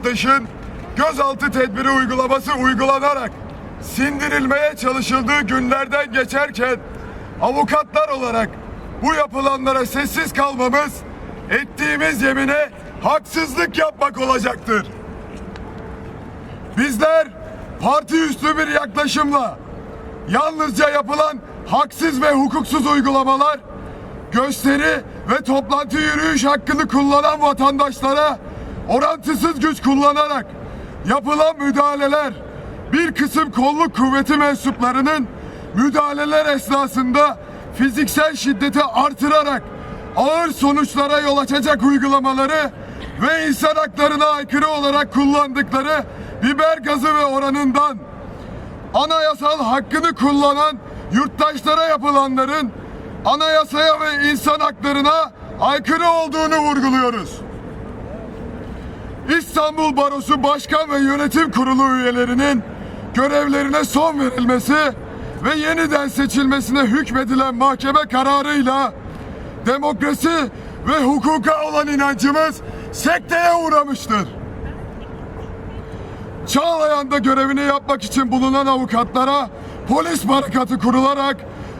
yurttaşın gözaltı tedbiri uygulaması uygulanarak sindirilmeye çalışıldığı günlerden geçerken avukatlar olarak bu yapılanlara sessiz kalmamız ettiğimiz yemine haksızlık yapmak olacaktır. Bizler parti üstü bir yaklaşımla yalnızca yapılan haksız ve hukuksuz uygulamalar gösteri ve toplantı yürüyüş hakkını kullanan vatandaşlara orantısız güç kullanarak yapılan müdahaleler bir kısım kolluk kuvveti mensuplarının müdahaleler esnasında fiziksel şiddeti artırarak ağır sonuçlara yol açacak uygulamaları ve insan haklarına aykırı olarak kullandıkları biber gazı ve oranından anayasal hakkını kullanan yurttaşlara yapılanların anayasaya ve insan haklarına aykırı olduğunu vurguluyoruz. İstanbul Barosu Başkan ve Yönetim Kurulu üyelerinin görevlerine son verilmesi ve yeniden seçilmesine hükmedilen mahkeme kararıyla demokrasi ve hukuka olan inancımız sekteye uğramıştır. Çağlayan'da görevini yapmak için bulunan avukatlara polis barikatı kurularak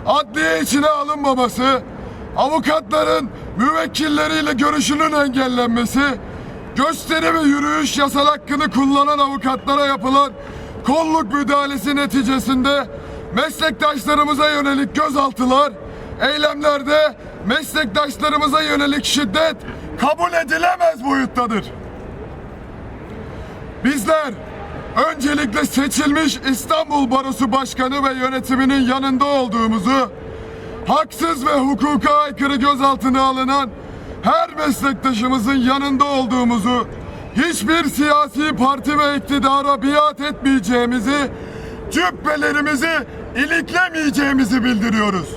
adliye içine alınmaması, avukatların müvekkilleriyle görüşünün engellenmesi, gösteri ve yürüyüş yasal hakkını kullanan avukatlara yapılan kolluk müdahalesi neticesinde meslektaşlarımıza yönelik gözaltılar, eylemlerde meslektaşlarımıza yönelik şiddet kabul edilemez boyuttadır. Bizler öncelikle seçilmiş İstanbul Barosu Başkanı ve yönetiminin yanında olduğumuzu, haksız ve hukuka aykırı gözaltına alınan her meslektaşımızın yanında olduğumuzu, hiçbir siyasi parti ve iktidara biat etmeyeceğimizi, cübbelerimizi iliklemeyeceğimizi bildiriyoruz.